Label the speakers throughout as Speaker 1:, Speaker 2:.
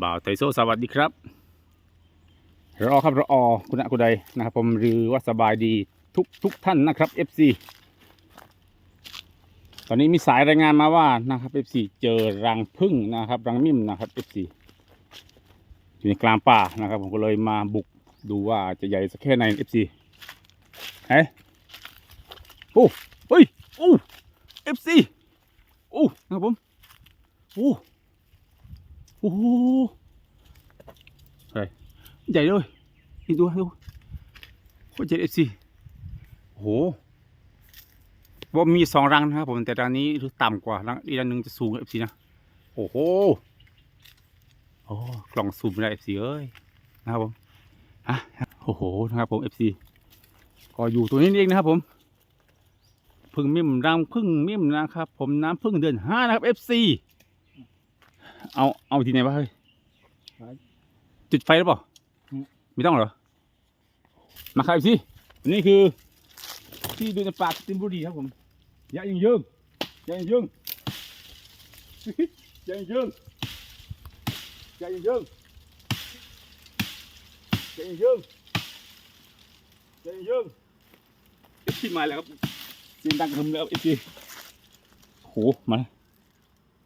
Speaker 1: บ่าวไทโซสวัสดีครับรอครับรอคุณอะคุณใดนะครับผมหรือว่าสบายดีทุกทุกท่านนะครับ FC ตอนนี้มีสายรายงานมาว่านะครับ FC เจอรังพึ่งนะครับ รังมิ่มนะครับ FC อยู่ในกลางป่านะครับ ผมก็เลยมาบุกดูว่าจะใหญ่สักแค่ไหน FC เฮ้ยโอ้เฮ้ยโอ้ FC โอ้นะครับผมโอ้ โอ้โหใช่ใหญ่เลยนี่ดูดูโคตรใหญ่เอฟซีโอ้โหว่ามีสองรังนะครับผมแต่รังนี้ต่ำกว่ารังอีกรังหนึ่งจะสูงเอฟซีนะโอ้โหโอ้กล่องซูมไม่ได้เอฟซีเอ้ยนะครับผมอะโอ้โหนะครับผมเอฟซีก็อยู่ตัวนี้เองนะครับผมพึ่งมิ่มรังพึ่งมิ่มนะครับ ผมน้ำพึ่งเดือนห้านะครับเอฟซี เอาเอาที่ไหนวะเฮ้ยจุดไฟหรือเปล่า
Speaker 2: อืม
Speaker 1: ไม่ต้องเหรอ มาครับสิอันนี้คือ ที่ดูในปากตินบุรีครับผมยายิงยืงยายิงยืงยายิงยืงยายิงยืงยายิงยืงยายิงยืงเอฟซีมาแล้วครับเสียงดังกระหึ่มแล้วเอฟซีโหมาแล้ว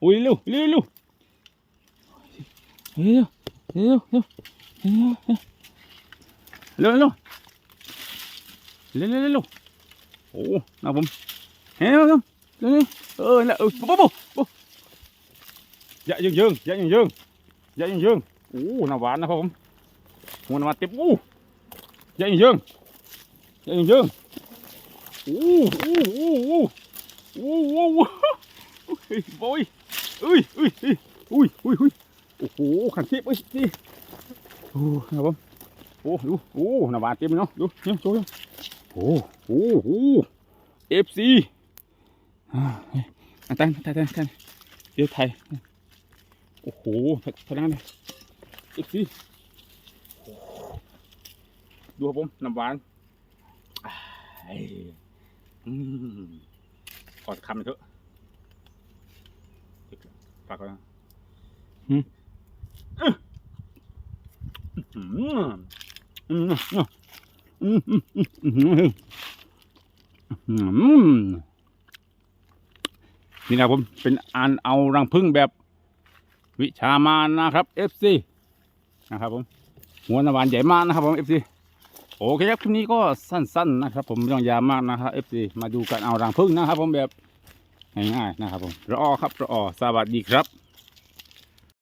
Speaker 1: อุ้ยเร็วเร็วเร็ว Hello, hello, hello. Hello, hello. Hello, hello, hello. Ồ, nào bấm. Hello, hello. Hello, hello. Ờ, là, ừ, bố, bố, bố. Dạ dương dương, dạ dương dương. Dạ dương dương. Ồ, nào bán nó không? Không nó tiếp. Ồ. Dạ dương dương. Dạ dương dương. Ồ, ồ, ồ, ồ. Ồ, ôi. Ui, ui, ui, ui, ui. โอ้โหขันทิพย์เอ้ยดิโอ้ครับผมโอ้ดูโอ้หน้าบานเต็มเลเนาะดูเนี่ยโชโอ้โหโอ้เอฟซีอันตันตันตันตันเดี๋ยวไทยโอ้โหพนันเลยเอฟซีดูครับผมหน้ำหานขอคำเถอะฝากก่อนนะ นี่นะผมเป็นอันเอารังพึ่งแบบวิชามานนะครับ FC นะครับผม หัวนวานใหญ่มากนะครับผม FC โอเคครับคลิปนี้ก็สั้น ๆ นะครับ ผมไม่ต้องยาวมากนะครับ FC มาดูการเอารังพึ่งนะครับ ผมแบบง่ายๆนะครับผมรอครับรอสวัสดีครับ